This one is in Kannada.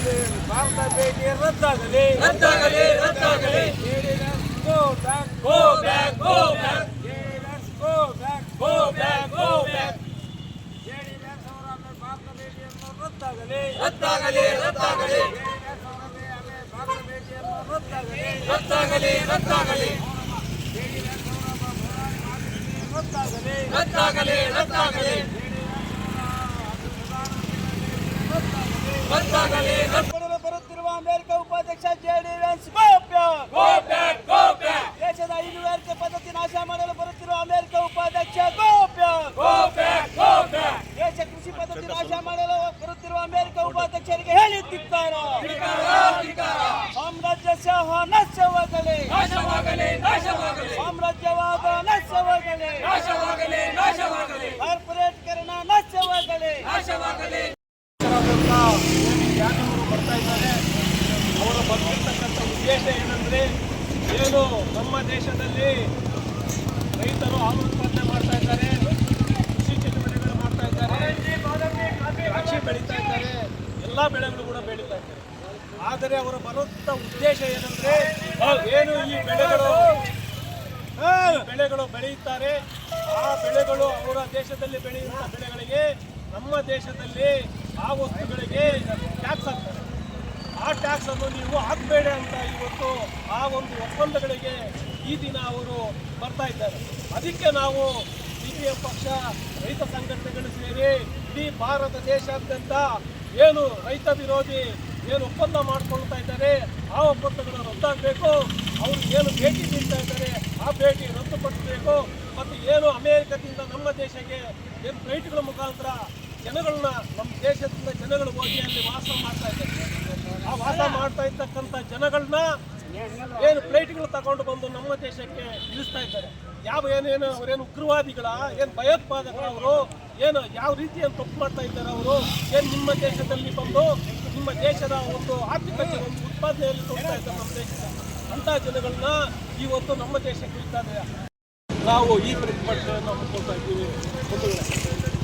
ದೇಶದಲ್ಲಿ ಭಾರತ ಭೇಟಿ ರದ್ದಾಗಲಿ ರದ್ದಾಗಲಿ go back go back go back go back go back go back JDS ಅವರ ಭಾರತ ಭೇಟಿಯನ್ನು ರದ್ದಾಗಲಿ ರದ್ದಾಗಲಿ ರದ್ದಾಗಲಿ ಭಾರತ ಭೇಟಿಯನ್ನು ರದ್ದಾಗಲಿ ರದ್ದಾಗಲಿ ಪಡೆದು ಬರುತ್ತಿರುವ ಅಮೆರಿಕ ಉಪಾಧ್ಯಕ್ಷ ಜೆಡಿಎಸ್ ಗೋಪ್ಯ ಗೋ ಬ್ಯಾಕ್ ಗೋ ಬ್ಯಾಕ್ ದೇಶದ ಪದ್ಧತಿ ನಾಶ ಮಾಡಲು ಬರುತ್ತಿರುವ ಅಮೆರಿಕ ಉಪಾಧ್ಯಕ್ಷ ದೇಶ ಕೃಷಿ ಪದ್ಧತಿ ನಾಶ ಮಾಡಲು ಬರುತ್ತಿರುವ ಅಮೆರಿಕ ಉಪಾಧ್ಯಕ್ಷರಿಗೆ ಹೇಳಿದ್ದಿದ್ದಾರ. ಸಾಮ್ರಾಜ್ಯ ಸಹ ನಾಶವಾಗಲಿ. ನಾಶವಾಗಲಿ ನಾಶವಾಗಲಿ. ಸಾಮ್ರಾಜ್ಯವಾದ ನಾಶವಾಗಲಿ. ನಾಶವಾಗಲಿ ನಾಶವಾಗಲಿ. ಕಾರ್ಪೊರೇಟ್ಕರಣ ನಾಶವಾಗಲಿ. ನಾಶವಾಗಲಿ. ಯಾಕವರು ಬರ್ತಾ ಇದ್ದಾರೆ. ಅವರು ಬರ್ತಿರ್ತಕ್ಕಂಥ ಉದ್ದೇಶ ಏನಂದ್ರೆ ಏನು ನಮ್ಮ ದೇಶದಲ್ಲಿ ರೈತರು ಹಾಲು ಉತ್ಪಾದನೆ ಮಾಡ್ತಾ ಇದ್ದಾರೆ, ಕೃಷಿ ಚಟುವಟಿಕೆಗಳು ಮಾಡ್ತಾ ಇದ್ದಾರೆ, ದ್ರಾಕ್ಷಿ ಬೆಳೀತಾ ಇದ್ದಾರೆ, ಎಲ್ಲ ಬೆಳೆಗಳು ಕೂಡ ಬೆಳೀತಾ ಇದ್ದಾರೆ. ಆದರೆ ಅವರ ಬರುತ್ತ ಉದ್ದೇಶ ಏನಂದ್ರೆ ಏನು ಈ ಬೆಳೆಗಳು ಬೆಳೆಗಳು ಬೆಳೆಯುತ್ತಾರೆ ಆ ಬೆಳೆಗಳು ಅವರ ದೇಶದಲ್ಲಿ ಬೆಳೆಯುವ ಬೆಳೆಗಳಿಗೆ ನಮ್ಮ ದೇಶದಲ್ಲಿ ಆ ವಸ್ತುಗಳಿಗೆ ಟ್ಯಾಕ್ಸ್ ಹಾಕ್ತಾರೆ. ಆ ಟ್ಯಾಕ್ಸ್ ಅನ್ನು ನೀವು ಹಾಕಬೇಡಿ ಅಂತ ಇವತ್ತು ಆ ಒಂದು ಒಪ್ಪಂದಗಳಿಗೆ ಈ ದಿನ ಅವರು ಬರ್ತಾ ಇದ್ದಾರೆ. ಅದಕ್ಕೆ ನಾವು ಸಿ ಪಿ ಪಕ್ಷ, ರೈತ ಸಂಘಟನೆಗಳು ಸೇರಿ ಇಡೀ ಭಾರತ ದೇಶಾದ್ಯಂತ ಏನು ರೈತ ವಿರೋಧಿ ಏನು ಒಪ್ಪಂದ ಮಾಡ್ಕೊಳ್ತಾ ಇದ್ದಾರೆ, ಆ ಒಪ್ಪಂದಗಳು ರದ್ದಾಗಬೇಕು. ಅವರು ಏನು ಭೇಟಿ ನೀಡ್ತಾ ಇದ್ದಾರೆ, ಆ ಭೇಟಿ ರದ್ದುಪಡಿಸಬೇಕು. ಮತ್ತು ಏನು ಅಮೇರಿಕದಿಂದ ನಮ್ಮ ದೇಶಕ್ಕೆ ಏನು ಫ್ಲೈಟ್ಗಳ ಮುಖಾಂತರ ಜನಗಳನ್ನ, ನಮ್ಮ ದೇಶದಿಂದ ಜನಗಳು ಹೋಗಿ ಅಲ್ಲಿ ವಾಸ ಮಾಡ್ತಾ ಇದ್ದಾರೆ. ವಾಸ ಮಾಡ್ತಾ ಇರ್ತಕ್ಕಂಥ ಜನಗಳನ್ನ ಏನು ಪ್ಲೇಟ್ಗಳು ತಗೊಂಡು ಬಂದು ನಮ್ಮ ದೇಶಕ್ಕೆ ಇಳಿಸ್ತಾ ಇದ್ದಾರೆ. ಯಾವ ಏನೇನು ಅವರೇನು ಉಗ್ರವಾದಿಗಳ? ಏನು ಭಯೋತ್ಪಾದಕರ ಅವರು? ಏನು ಯಾವ ರೀತಿ ಏನು ತಪ್ಪು ಮಾಡ್ತಾ ಇದ್ದಾರೆ ಅವರು? ಏನು ನಿಮ್ಮ ದೇಶದಲ್ಲಿ ಬಂದು ನಿಮ್ಮ ದೇಶದ ಒಂದು ಆರ್ಥಿಕತೆ ಒಂದು ಉತ್ಪಾದನೆಯಲ್ಲಿ ತೊಡ್ತಾ ಇದ್ದಾರೆ ನಮ್ಮ ದೇಶದ ಅಂತ ಜನಗಳನ್ನ ಇವತ್ತು ನಮ್ಮ ದೇಶಕ್ಕೆ ಇಳಿಸ್ತಾ ನಾವು ಈ ಪ್ರತಿಭಟನೆಯನ್ನು ಹಮ್ಮಿಕೊಳ್ತಾ ಇದ್ದೀವಿ.